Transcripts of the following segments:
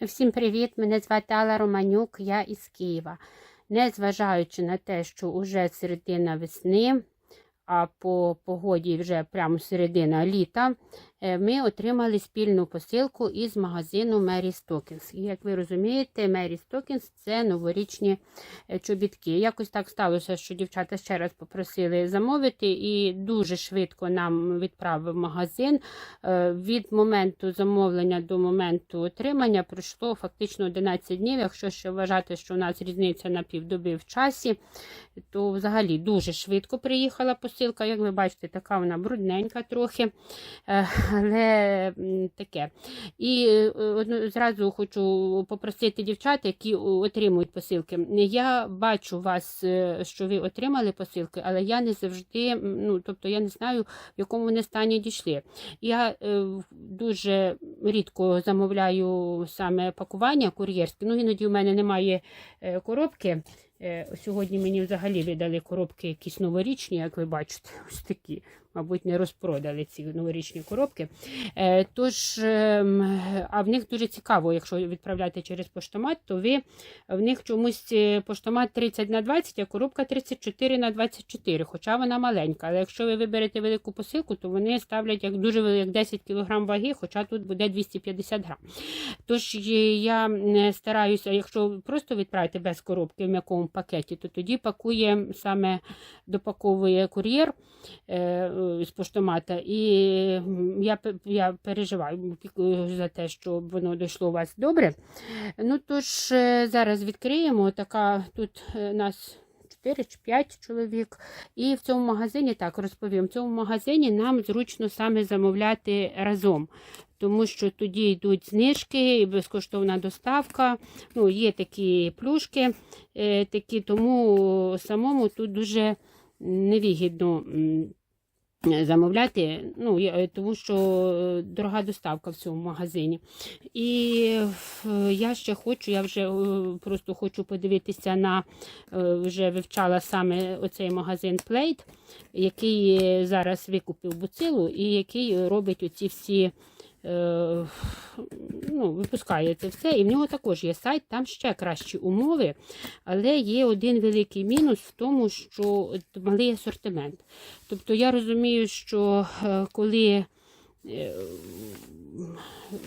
Всім привіт! Мене звати Алла Романюк, я із Києва. Незважаючи на те, що уже середина весни, а по погоді вже прямо середина літа, ми отримали спільну посилку із магазину Mary Stockings. І як ви розумієте, Mary Stockings – це новорічні е, чобітки. Якось так сталося, що дівчата ще раз попросили замовити, і дуже швидко нам відправив магазин. Е, Від моменту замовлення до моменту отримання пройшло фактично 11 днів. Якщо ще вважати, що у нас різниця на півдоби в часі, то взагалі дуже швидко приїхала посилка. Як ви бачите, така вона брудненька трохи, е, але таке. І е, зразу хочу попросити дівчат, які отримують посилки. Я бачу вас, е, що ви отримали посилки, але я не завжди, ну тобто я не знаю, в якому вони стані дійшли. Я е, дуже рідко замовляю саме пакування кур'єрське. Ну, іноді у мене немає коробки. Сьогодні мені взагалі видали коробки якісь новорічні, як ви бачите, ось такі. Мабуть, не розпродали ці новорічні коробки. Е, Тож, ем, а в них дуже цікаво, якщо відправляти через поштомат, то ви в них чомусь е, поштомат 30 на 20, а коробка 34 на 24, хоча вона маленька. Але якщо ви виберете велику посилку, то вони ставлять як дуже вели- як 10 кг ваги, хоча тут буде 250 грам. Тож е, я стараюся, якщо просто відправити без коробки в м'якому пакеті, то тоді пакує саме допаковує кур'єр з поштомата. І я, я переживаю за те, щоб воно дійшло у вас добре. Ну тож е, зараз відкриємо. Така тут е, нас. 4 чи 5 чоловік. І в цьому магазині, так розповім, в цьому магазині нам зручно саме замовляти разом, тому що тоді йдуть знижки, і безкоштовна доставка. Ну, є такі плюшки, е, такі, тому самому тут дуже невигідно м, замовляти, ну, е, тому що е, дорога доставка в цьому магазині. І я ще хочу, я вже е, просто хочу подивитися на вже вивчала саме оцей магазин Plate, який зараз викупив буцилу і який робить оці всі. Е, Ну, випускає це все, і в нього також є сайт, там ще кращі умови, але є один великий мінус в тому, що малий асортимент. Тобто я розумію, що е, коли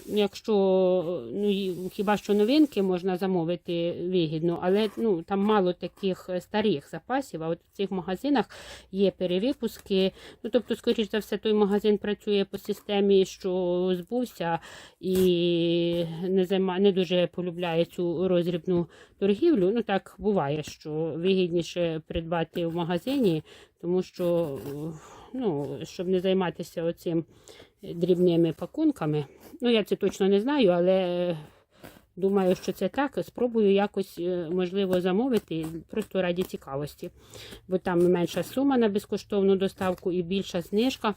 якщо ну, хіба що новинки можна замовити вигідно, але ну, там мало таких е, старих запасів, а от в цих магазинах є перевипуски. Ну, тобто, скоріш за все, той магазин працює по системі, що збувся і не, займа, не дуже полюбляє цю розрібну торгівлю. Ну так буває, що вигідніше придбати в магазині, тому що е, ну, щоб не займатися оцим дрібними пакунками. Ну, я це точно не знаю, але е, думаю, що це так. Спробую якось, е, можливо, замовити просто раді цікавості. Бо там менша сума на безкоштовну доставку і більша знижка.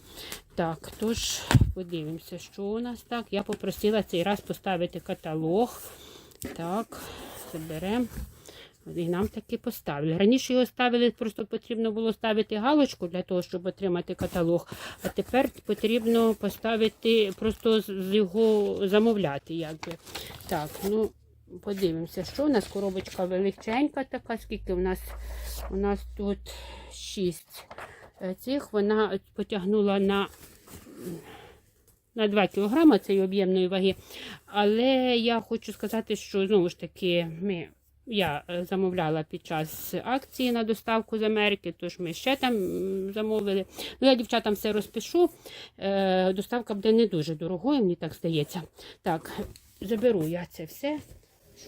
Так, тож подивимося, що у нас так. Я попросила цей раз поставити каталог. Так, заберемо. І нам таки поставили. Раніше його ставили, просто потрібно було ставити галочку для того, щоб отримати каталог. А тепер потрібно поставити, просто його замовляти. Якби. Так, ну подивимося, що у нас коробочка величенька така, скільки у нас у нас тут 6 цих. Вона потягнула на. На 2 кг цієї об'ємної ваги. Але я хочу сказати, що знову ж таки ми я е, замовляла під час акції на доставку з Америки, тож ми ще там замовили. Ну, я дівчатам все розпишу. Е, Доставка буде не дуже дорогою, мені так здається. Так, заберу я це все,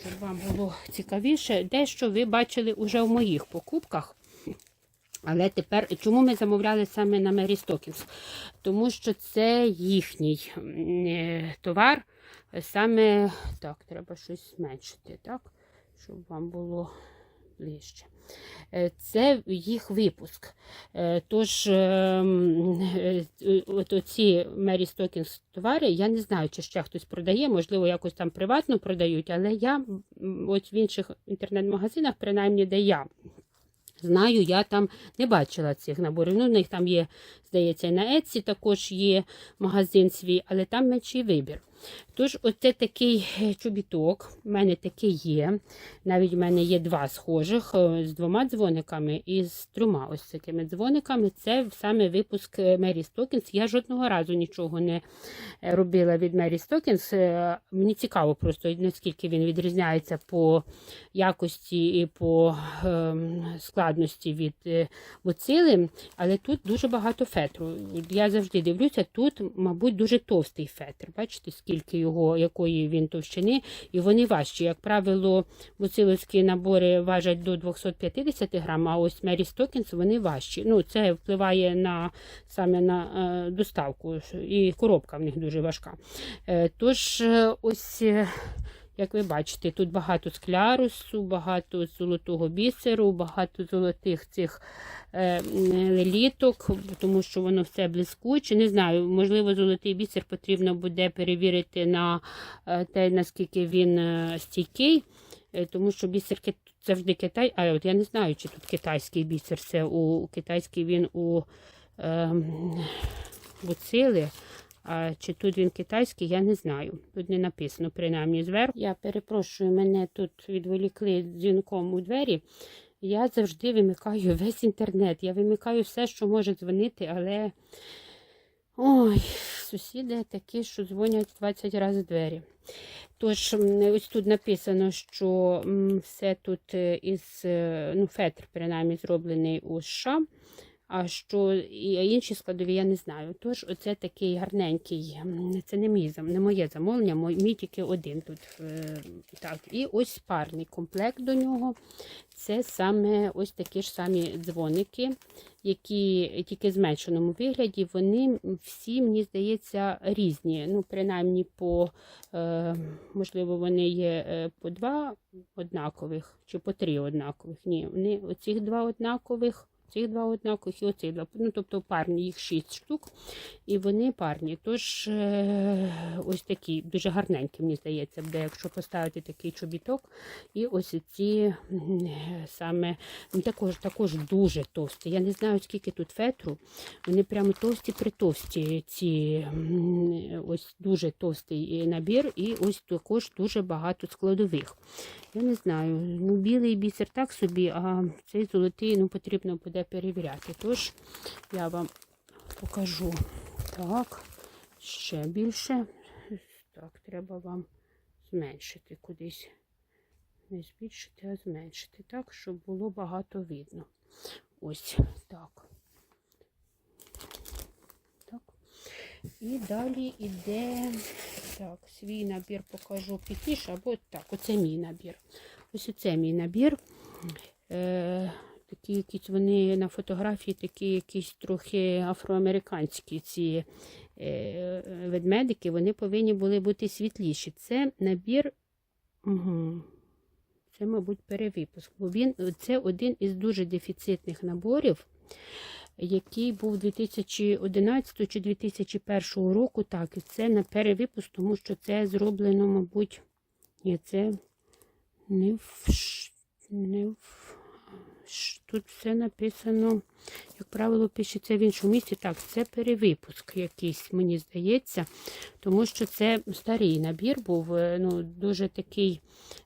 щоб вам було цікавіше. Дещо ви бачили уже в моїх покупках. Але тепер, чому ми замовляли саме на Mary Stockings? Тому що це їхній е, товар. Саме так, треба щось зменшити, так? Щоб вам було ближче. Е, Це їх випуск. Е, Тож, ем, е, от оці Mary Stockings товари, я не знаю, чи ще хтось продає, можливо, якось там приватно продають, але я от в інших інтернет-магазинах, принаймні, де я Знаю, я там не бачила цих наборів. Ну, в них там є здається, на Etsy також є магазин свій, але там менший вибір. Тож, оце такий е, чобіток. У мене такий є. Навіть в мене є два схожих е, з двома дзвониками і з трьома ось такими дзвониками. Це саме випуск Мері Стокінс. Я жодного разу нічого не е, робила від Мері Стокінс. Мені цікаво просто, наскільки він відрізняється по якості і по ем, складності від Боцили. Але тут дуже багато фетру. Я завжди дивлюся, тут, мабуть, дуже товстий фетр. Бачите, скільки його, якої він товщини, і вони важчі. Як правило, боциловські набори важать до 250 грам, а ось Мері Стокінс вони важчі. Ну, це впливає на саме на е, доставку, і коробка в них дуже важка. Е, тож, е, ось. Як ви бачите, тут багато склярусу, багато золотого бісеру, багато золотих цих е, м, леліток, тому що воно все блискуче. Не знаю, можливо, золотий бісер потрібно буде перевірити на е, те, наскільки він е, стійкий, е, тому що бісер завжди Китай. А от я не знаю, чи тут китайський бісер. Це у китайський він у е, буцили. А чи тут він китайський, я не знаю. Тут не написано, принаймні зверху. Я перепрошую, мене тут відволікли дзвінком у двері. Я завжди вимикаю весь інтернет. Я вимикаю все, що може дзвонити, але ой, сусіди такі, що дзвонять 20 разів двері. Тож, ось тут написано, що все тут е, із е, ну, фетр, принаймні, зроблений у США. А що і інші складові я не знаю. Тож, оце такий гарненький. Це не мій не моє замовлення, мій тільки один тут. е, Так, і ось парний комплект до нього. Це саме ось такі ж самі дзвоники, які тільки в зменшеному вигляді. Вони всі, мені здається, різні. Ну, принаймні, по е, можливо, вони є е, по два однакових чи по три однакових. Ні, вони оцих два однакових. Цих два однакових і оцих два. Ну, тобто парні, їх шість штук, і вони парні. Тож е, ось такі, дуже гарненькі, мені здається, буде, якщо поставити такий чобіток. І ось ці саме ну, також, також дуже товсті. Я не знаю, скільки тут фетру. Вони прямо товсті притовсті. Ці ось дуже товстий набір, і ось також дуже багато складових. Я не знаю, ну білий бісер так собі, а цей золотий ну, потрібно буде перевіряти. Тож я вам покажу. Так, ще більше. Так, треба вам зменшити кудись. Не збільшити, а зменшити, так, щоб було багато видно. Ось так. Так. І далі йде так, свій набір покажу пізніше, або так, оце мій набір. Ось оце мій набір. Е, такі якісь вони на фотографії такі якісь трохи афроамериканські ці е, ведмедики, вони повинні були бути світліші. Це набір. Угу. Це, мабуть, перевипуск. Бо він це один із дуже дефіцитних наборів, який був 2011 чи 2001 року. Так, і це на перевипуск, тому що це зроблено, мабуть, ні, це не в, не в тут все написано, як правило, пишеться в іншому місці. Так, це перевипуск якийсь, мені здається, тому що це старий набір був, е, ну, дуже такий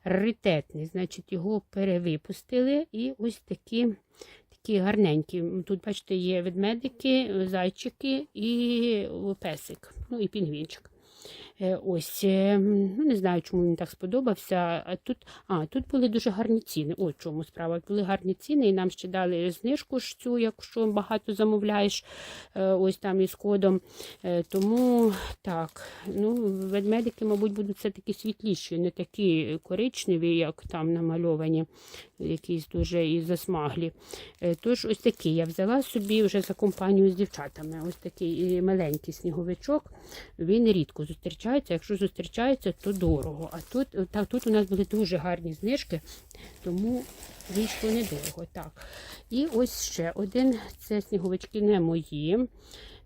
раритетний. Значить, його перевипустили і ось такі. Такі гарненькі. Тут, бачите, є ведмедики, зайчики і песик, ну і пінгвінчик. Е, Ось, е, ну не знаю, чому він так сподобався. А тут, а, тут були дуже гарні ціни. В чому справа. Були гарні ціни, і нам ще дали знижку ж цю, якщо багато замовляєш, е, ось там із кодом. Тому так, ну, ведмедики, мабуть, будуть все-таки світліші, не такі коричневі, як там намальовані, якісь дуже і засмаглі. Тож ось такий я взяла собі вже за компанію з дівчатами. Ось такий маленький сніговичок. Він рідко зустрічається. Якщо зустрічається, то дорого. А тут, так, тут у нас були дуже гарні знижки, тому вийшло недорого. Так. І ось ще один. Це сніговички не мої.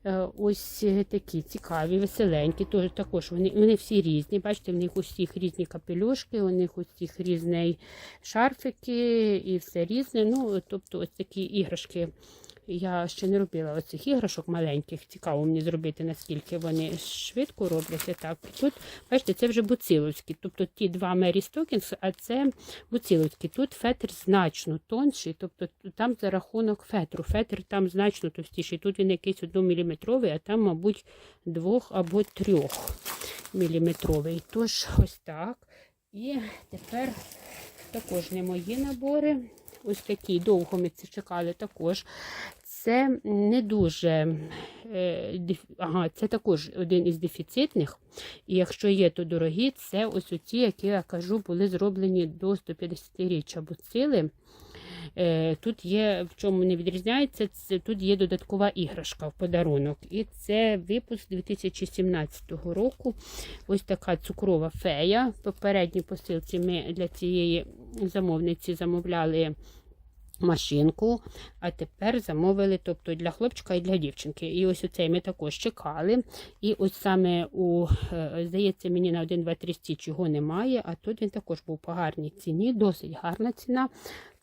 Е, Ось е, такі цікаві, веселенькі. Тож, також вони, вони всі різні. Бачите, в них усіх різні капелюшки, у них усіх різні шарфики і все різне. Ну, тобто ось такі іграшки Я ще не робила оцих іграшок маленьких. Цікаво мені зробити, наскільки вони швидко роблять. Так, тут, бачите, це вже буциловські. Тобто ті два Мері Стокінс, а це буциловські. Тут фетр значно тонший, тобто там за рахунок фетру. Фетр там значно товстіший. Тут він якийсь 1 мм, а там, мабуть, 2 або 3 міліметровий. Тож, ось так. І тепер також не мої набори. Ось такі довго ми це чекали також. Це не дуже, е, ага, це також один із дефіцитних. І якщо є, то дорогі, це ось оці, які я кажу, були зроблені до 150-річчя буцили. Е, Тут є, в чому не відрізняється, це тут є додаткова іграшка в подарунок. І це випуск 2017 року. Ось така цукрова фея. В попередній посилці ми для цієї замовниці замовляли машинку, а тепер замовили тобто для хлопчика і для дівчинки. І ось оцей ми також чекали. І ось саме у, е, здається, мені на 1, 2, 3 стіч його немає, а тут він також був по гарній ціні, досить гарна ціна.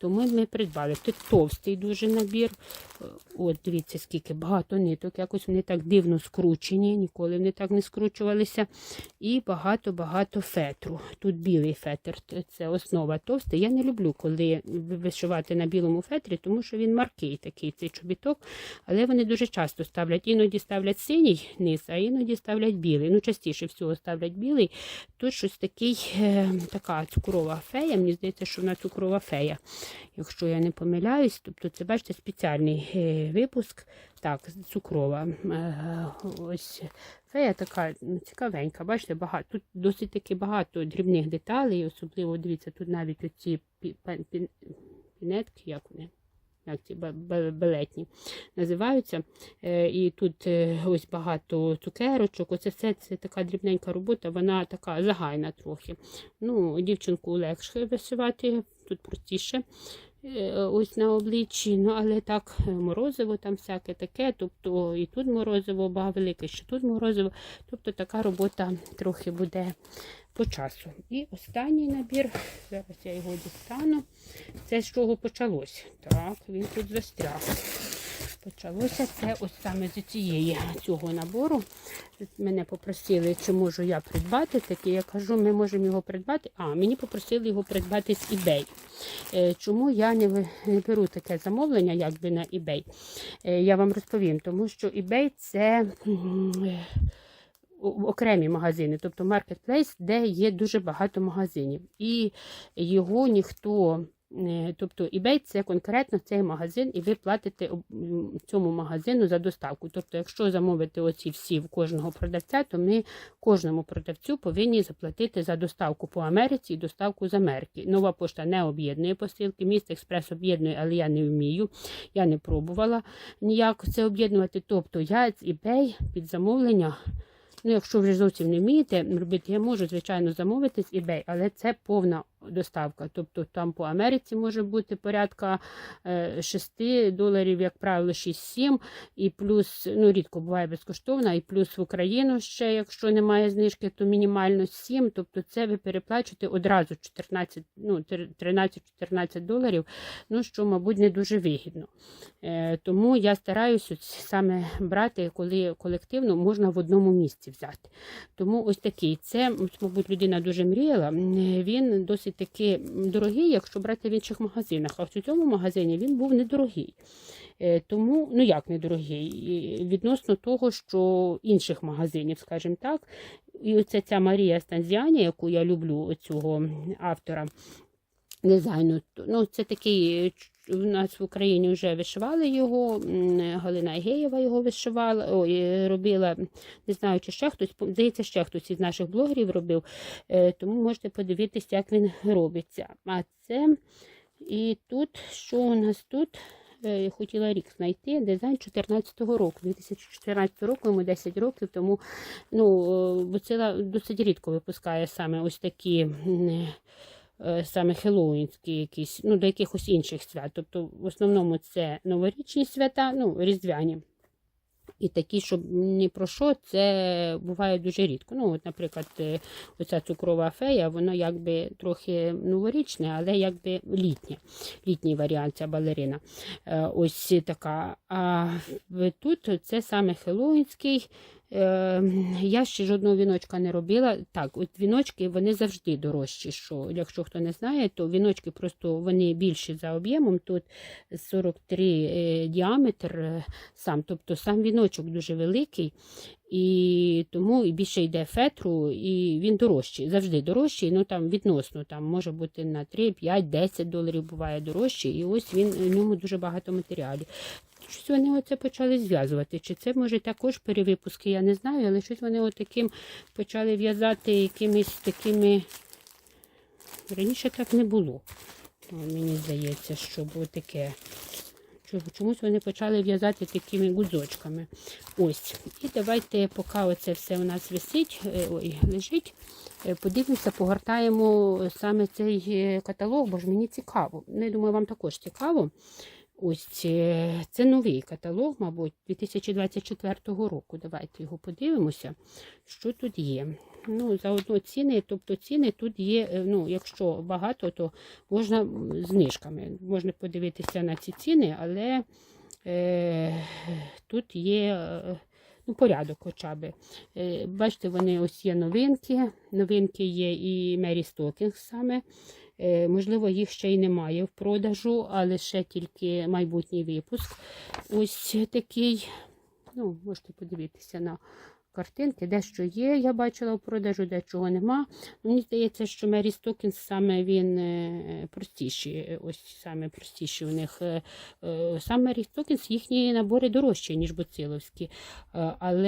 Тому ми придбали. Тут товстий дуже набір. Е, От, дивіться, скільки багато ниток. Якось вони так дивно скручені, ніколи вони так не скручувалися. І багато-багато фетру. Тут білий фетр, це основа товста. Я не люблю, коли вишивати на білому фетрі, тому що він маркий такий цей чобіток. Але вони дуже часто ставлять. Іноді ставлять синій низ, а іноді ставлять білий. Ну, частіше всього ставлять білий. Тут щось такий, е, така цукрова фея. Мені здається, що вона цукрова фея якщо я не помиляюсь. Тобто це, бачите, спеціальний е, випуск. Так, цукрова. Е, Ось фея така ну, цікавенька. Бачите, багато. Тут досить таки багато дрібних деталей, особливо дивіться, тут навіть оці пінетки, як вони. Як ці бе- називаються. Е, І тут е, ось багато цукерочок. Оце все це така дрібненька робота, вона така загальна трохи. Ну, дівчинку легше вишивати, тут простіше. Е, Ось на обличчі, ну але так е, морозиво там всяке таке, тобто і тут морозиво ба велике, що тут морозиво. Тобто така робота трохи буде по часу. І останній набір, зараз я його дістану. Це з чого почалось. Так, він тут застряг. Почалося це ось саме з цієї цього набору. Мене попросили, чи можу я придбати такий. Я кажу, ми можемо його придбати. А, мені попросили його придбати з eBay. Е, Чому я не, беру таке замовлення, якби на eBay? Е, Я вам розповім, тому що eBay це. окремі магазини, тобто маркетплейс, де є дуже багато магазинів. І його ніхто, тобто eBay це конкретно цей магазин, і ви платите цьому магазину за доставку. Тобто, якщо замовити оці всі в кожного продавця, то ми кожному продавцю повинні заплатити за доставку по Америці і доставку з Америки. Нова пошта не об'єднує посилки, міст експрес об'єднує, але я не вмію, я не пробувала ніяк це об'єднувати. Тобто я з eBay під замовлення. Ну, якщо вже зовсім не вмієте робити, я можу, звичайно, замовити з eBay, але це повна доставка. Тобто там по Америці може бути порядка е, 6 доларів, як правило, 6-7, і плюс, ну, рідко буває безкоштовна, і плюс в Україну ще, якщо немає знижки, то мінімально 7. Тобто це ви переплачуєте одразу 14, ну, 13-14 доларів, ну, що, мабуть, не дуже вигідно. Е, Тому я стараюся саме брати, коли колективно можна в одному місці взяти. Тому ось такий. Це, мабуть, людина дуже мріяла. Він досить таки дорогий, якщо брати в інших магазинах. А в цьому магазині він був недорогий. Е, Тому, ну як недорогий, відносно того, що інших магазинів, скажімо так. І оця ця Марія Станзіані, яку я люблю, цього автора дизайну. Ну, це такий. У нас в Україні вже вишивали його, Галина Геєва його вишивала, ой, робила, не знаю, чи ще хтось, здається, ще хтось із наших блогерів робив, Е, тому можете подивитися, як він робиться. А це і тут, що у нас тут? Е, Я хотіла рік знайти дизайн 14-го року. 2014 року, йому 10 років, тому ну, е, Буцила досить рідко випускає саме ось такі. Е, Саме хеллоуінські якісь, ну, до якихось інших свят. Тобто, в основному це новорічні свята, ну, різдвяні. І такі, щоб ні про що, це буває дуже рідко. Ну, от, наприклад, е, оця цукрова фея, воно якби трохи новорічне, але якби літнє. Літній варіант, ця балерина. Е, Ось така. А тут це саме хеллоуінський. Е, Я ще жодного віночка не робила. Так, от віночки вони завжди дорожчі. Що, якщо хто не знає, то віночки просто вони більші за об'ємом. Тут 43 е, діаметр е, сам. Тобто сам віночок дуже великий, і тому і більше йде фетру, і він дорожчий. Завжди дорожчий. Ну там відносно там може бути на 3, 5, 10 доларів буває дорожчий. І ось він в ньому дуже багато матеріалів. Щось вони оце почали зв'язувати. Чи це може також перевипуски, я не знаю, але щось вони отаким почали в'язати якимись такими. Раніше так не було. О, Мені здається, що було таке. Чомусь вони почали в'язати такими гудзочками. Ось. І давайте, поки оце все у нас висить, е, ой, лежить, е, подивимося, погортаємо саме цей е, каталог, бо ж мені цікаво. Ну, я думаю, вам також цікаво. Ось е, це новий каталог, мабуть, 2024 року. Давайте його подивимося, що тут є. Ну, заодно ціни, тобто ціни тут є, е, ну, якщо багато, то можна знижками. Можна подивитися на ці ціни, але е, тут є е, ну, порядок хоча б. Е, бачите, вони ось є новинки. Новинки є і Мері Стокінг саме. Е, Можливо, їх ще й немає в продажу, але ще тільки майбутній випуск. Ось такий. Ну, можете подивитися на картинки. Дещо є, я бачила в продажу, дечого нема. Мені здається, що Мері Стокінс саме він е, простіший. Ось саме простіші у них. е, Сам Мері Стокінс, їхні набори дорожчі, ніж боциловські. Е, Але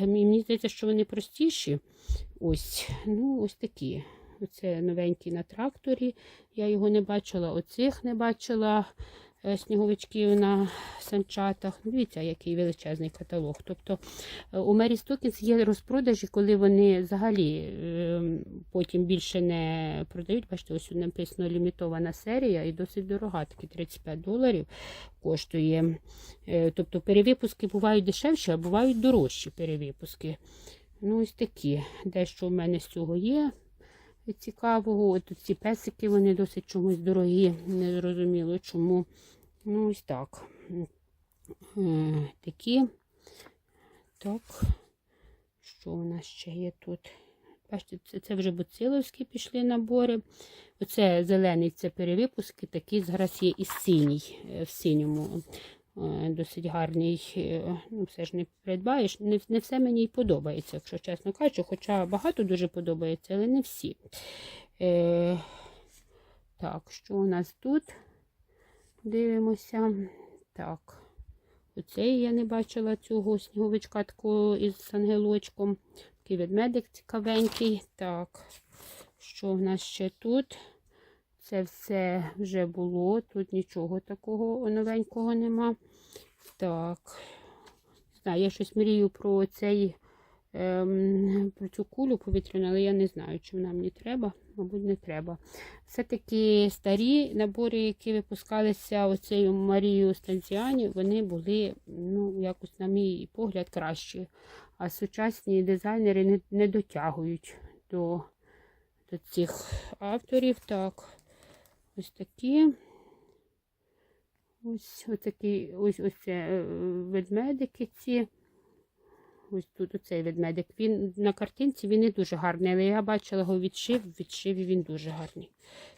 мені здається, що вони простіші. Ось, ну, ось такі. Оце новенький на тракторі. Я його не бачила, оцих не бачила е, сніговичків на санчатах. Дивіться, який величезний каталог. Тобто е, у Мері Стокінс є розпродажі, коли вони взагалі е, потім більше не продають. Бачите, ось написано лімітована серія і досить дорога, таки 35 доларів коштує. Е, Тобто перевипуски бувають дешевші, а бувають дорожчі перевипуски. Ну, ось такі. Дещо в мене з цього є цікавого. От ці песики, вони досить чомусь дорогі, не зрозуміло чому. Ну, ось так. Е, Такі. Так. Що у нас ще є тут? Бачите, це, це вже буциловські пішли набори. Оце зелений це перевипуски, такий зараз є і синій, е, в синьому. Е, Досить гарний, е, ну все ж не придбаєш. Не, не все мені й подобається, якщо чесно кажучи, хоча багато дуже подобається, але не всі. Е, так, що у нас тут? Дивимося. Так. Оцей я не бачила цього сніговичка такого із ангелочком. Такий ведмедик цікавенький. Так, що в нас ще тут? Це все вже було. Тут нічого такого новенького нема. Так. Не знаю, я щось мрію про цей ем, про цю кулю повітряну, але я не знаю, чи вона мені треба. Мабуть, не треба. Все-таки старі набори, які випускалися оцею Марією Станціані, вони були, ну, якось, на мій погляд, кращі. А сучасні дизайнери не, не дотягують до, до цих авторів. Так, ось такі. Ось отакі, ось ось це е, ведмедики ці. Ось тут оцей ведмедик. Він на картинці він не дуже гарний, але я бачила його відшив, в відшиві він дуже гарний.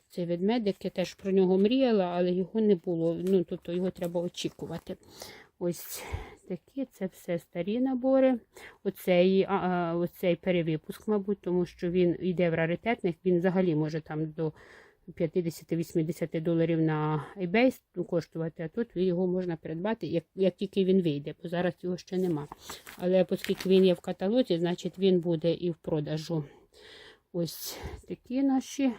Цей ведмедик, я теж про нього мріяла, але його не було. Ну, тобто його треба очікувати. Ось такі, це все старі набори. Оцей, а, оцей перевипуск, мабуть, тому що він йде в раритетних, він взагалі може там до 50-80 доларів на eBay коштувати, а тут його можна придбати, як, як тільки він вийде, бо зараз його ще нема. Але оскільки він є в каталозі, значить він буде і в продажу. Ось такі наші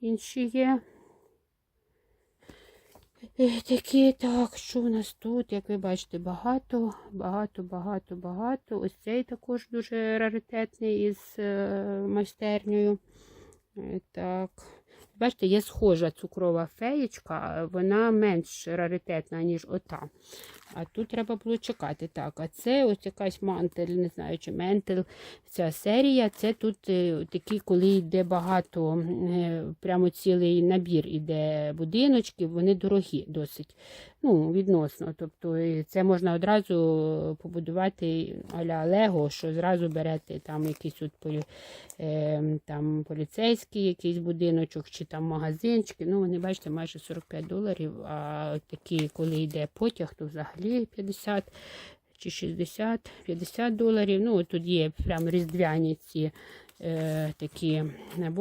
інші є. Е, Такі, так, що у нас тут, як ви бачите, багато, багато, багато, багато. Ось цей також дуже раритетний із е, майстернею. Е, Так. Бачите, є схожа цукрова феєчка, вона менш раритетна, ніж ота. А тут треба було чекати. Так, а це ось якась мантель, не знаю, чи ментель. Ця серія. Це тут е, такі, коли йде багато, е, прямо цілий набір іде будиночків, вони дорогі досить. Ну, відносно. Тобто е, це можна одразу побудувати аля Лего, що зразу берете там якийсь от полі, там поліцейський якийсь будиночок чи там магазинчики. Ну, вони бачите, майже 45 доларів. А такі, коли йде потяг, то взагалі 50 чи 60, 50 доларів. Ну, тут є прям різдвяні ці е, такі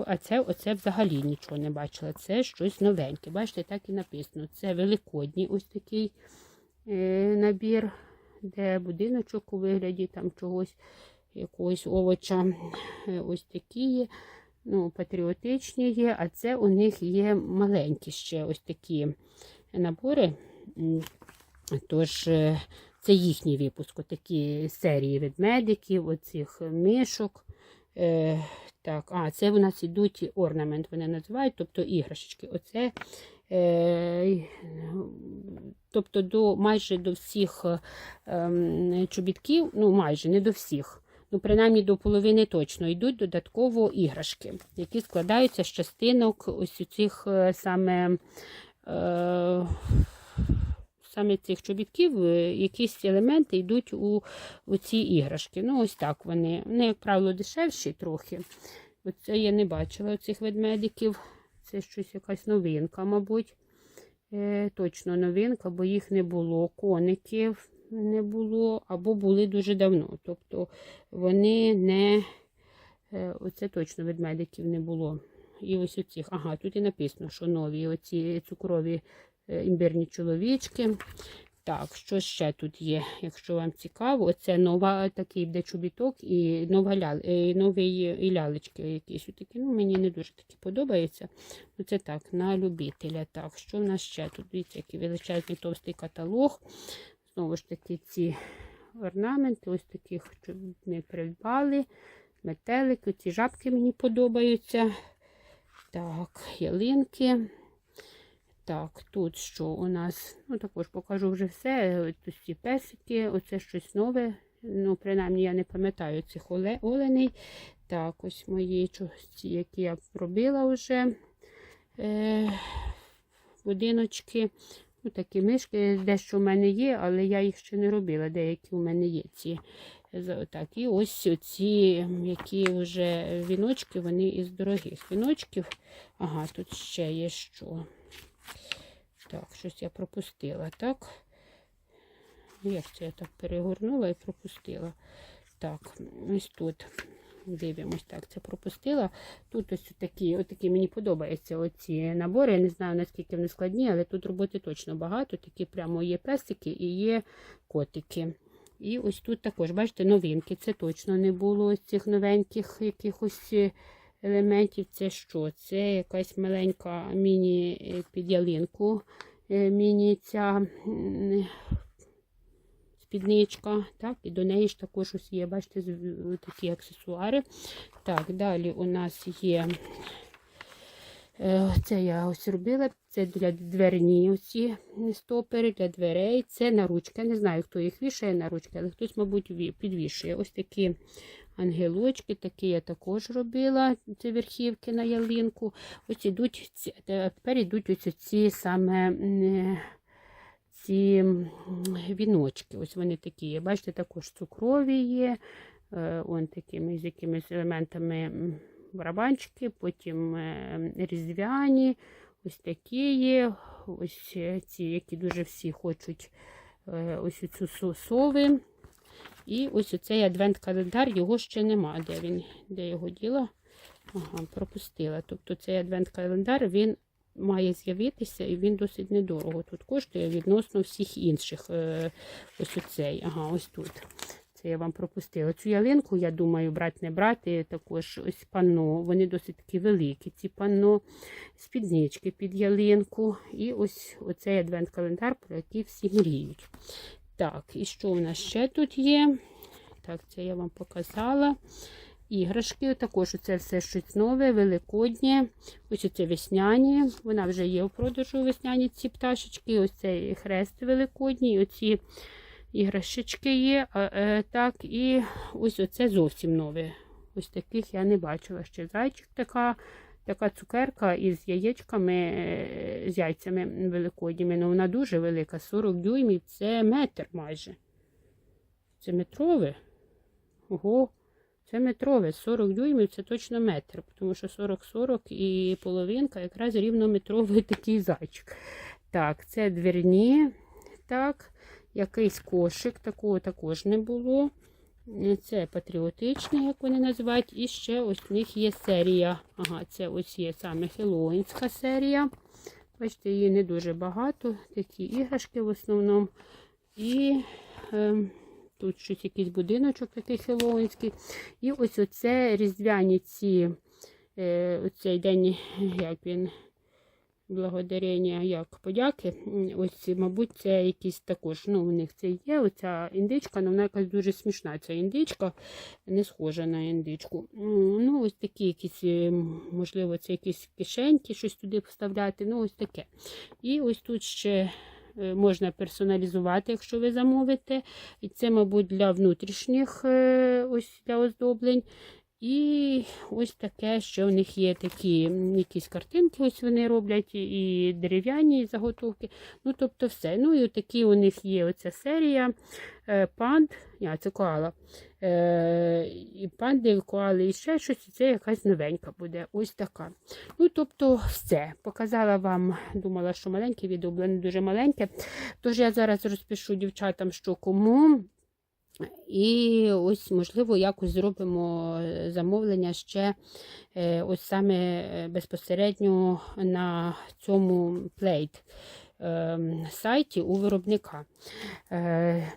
А це оце взагалі нічого не бачила. Це щось новеньке. Бачите, так і написано. Це великодній ось такий е, набір, де будиночок у вигляді там чогось, якогось овоча. Е, ось такі є. Ну, патріотичні є, а це у них є маленькі ще ось такі набори. Тож, е, це їхній випуск, такі серії ведмедиків, оцих мишок. Е, так, а, це у нас ідуть орнамент, вони називають, тобто іграшечки. Оце, е, тобто до, майже до всіх е, чобітків, ну майже не до всіх, ну принаймні до половини точно йдуть додатково іграшки, які складаються з частинок ось цих е, саме. Е, Саме цих чобітків е, якісь елементи йдуть у, у ці іграшки. Ну, ось так вони. Вони, як правило, дешевші трохи. Оце я не бачила цих ведмедиків. Це щось якась новинка, мабуть. Е, точно новинка, бо їх не було. Коників не було, або були дуже давно. Тобто вони не. Е, оце точно ведмедиків не було. І ось оцих. Ага, тут і написано, що нові оці цукрові імбирні чоловічки. Так, що ще тут є, якщо вам цікаво, оце нова такий де чобіток і нова ля... е, нові і лялечки якісь такі. Ну, мені не дуже такі подобаються. Ну, це так, на любителя. Так, що в нас ще тут? Дивіться, який величезний товстий каталог. Знову ж таки, ці орнаменти, ось таких ми придбали. Метелики, ці жабки мені подобаються. Так, ялинки. Так, тут що у нас? Ну, також покажу вже все. Ось ці песики, оце щось нове. Ну, принаймні, я не пам'ятаю цих оле- оленей. Так, ось мої, ці, які я робила вже е, будиночки. Ну, такі мишки, дещо в мене є, але я їх ще не робила. Деякі у мене є ці. Так, і ось ці, які вже віночки, вони із дорогих віночків. Ага, тут ще є що. Так, щось я пропустила, так? Як це я так перегорнула і пропустила? Так, ось тут. Дивимось, так, це пропустила. Тут ось такі, отакі мені подобаються оці набори. Я не знаю, наскільки вони складні, але тут роботи точно багато. Такі прямо є песики і є котики. І ось тут також, бачите, новинки. Це точно не було ось цих новеньких якихось елементів. Це що? Це якась маленька міні е, під е, Міні ця спідничка. Так, і до неї ж також ось є, бачите, такі аксесуари. Так, далі у нас є. е, Це я ось робила. Це для дверні оці стопери для дверей. Це на ручки. Я Не знаю, хто їх вішає на ручки, але хтось, мабуть, підвішує. Ось такі ангелочки, такі я також робила. Це верхівки на ялинку. Ось ідуть ці, тепер йдуть ось ці саме ці віночки. Ось вони такі. Бачите, також цукрові є. Е, Он такими з якимись елементами барабанчики, потім е, різдвяні. Ось такі є. Ось ці, які дуже всі хочуть. е, Ось цю сови. І ось оцей адвент-календар, його ще нема. Де він? Де його діла? Ага, пропустила. Тобто цей адвент-календар він має з'явитися і він досить недорого. Тут коштує відносно всіх інших. Е, Ось оцей. Ага, ось тут. Це я вам пропустила. Цю ялинку, я думаю, брати не брати. Також ось панно. Вони досить такі великі. Ці панно, спіднички під ялинку. І ось оцей адвент-календар, про який всі мріють. Так, і що у нас ще тут є? Так, це я вам показала. іграшки. Також це все щось нове, великоднє. Ось оце весняні. Вона вже є у продажу весняні ці пташечки. Ось цей хрест великодній. Оці іграшечки є. А, е, так, і ось оце зовсім нове. Ось таких я не бачила ще. Зайчик така. Така цукерка із яєчками, е, з яйцями великодніми. Ну, вона дуже велика, 40 дюймів, це метр майже. Це метрове. Ого, це метрове. 40 дюймів це точно метр, тому що 40-40 і половинка якраз рівнометровий такий зайчик. Так, це дверні. Так, якийсь кошик, такого також не було. Це патріотичний, як вони називають. І ще ось в них є серія. Ага, це ось є саме хеллоуінська серія. Бачите, її не дуже багато. Такі іграшки в основному. І е, тут щось якийсь будиночок такий хеллоуінський. І ось оце різдвяні ці, е, оцей день, як він, благодарення, як подяки. Ось, мабуть, це якісь також. Ну, у них це є. Оця індичка, але вона якась дуже смішна. Ця індичка не схожа на індичку. Ну, ось такі якісь, е, можливо, це якісь кишеньки, щось туди вставляти. Ну, ось таке. І ось тут ще. е, Можна персоналізувати, якщо ви замовите. І це, мабуть, для внутрішніх е, ось для оздоблень. І ось таке, що в них є такі якісь картинки, ось вони роблять, і дерев'яні заготовки. Ну, тобто все. Ну і такі у них є оця серія е, панд, а, це коала. Е, і панди, коали, і ще щось, і це якась новенька буде. Ось така. Ну, тобто, все. Показала вам, думала, що маленьке відео було не дуже маленьке. Тож я зараз розпишу дівчатам, що кому. І ось, можливо, якось зробимо е, замовлення ще е, ось саме е, безпосередньо на цьому плейт сайті у виробника.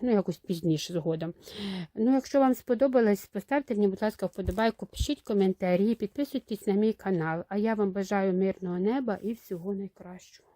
Ну, якось пізніше згодом. Ну, якщо вам сподобалось, поставте мені, будь ласка, вподобайку, пишіть коментарі, підписуйтесь на мій канал. А я вам бажаю мирного неба і всього найкращого.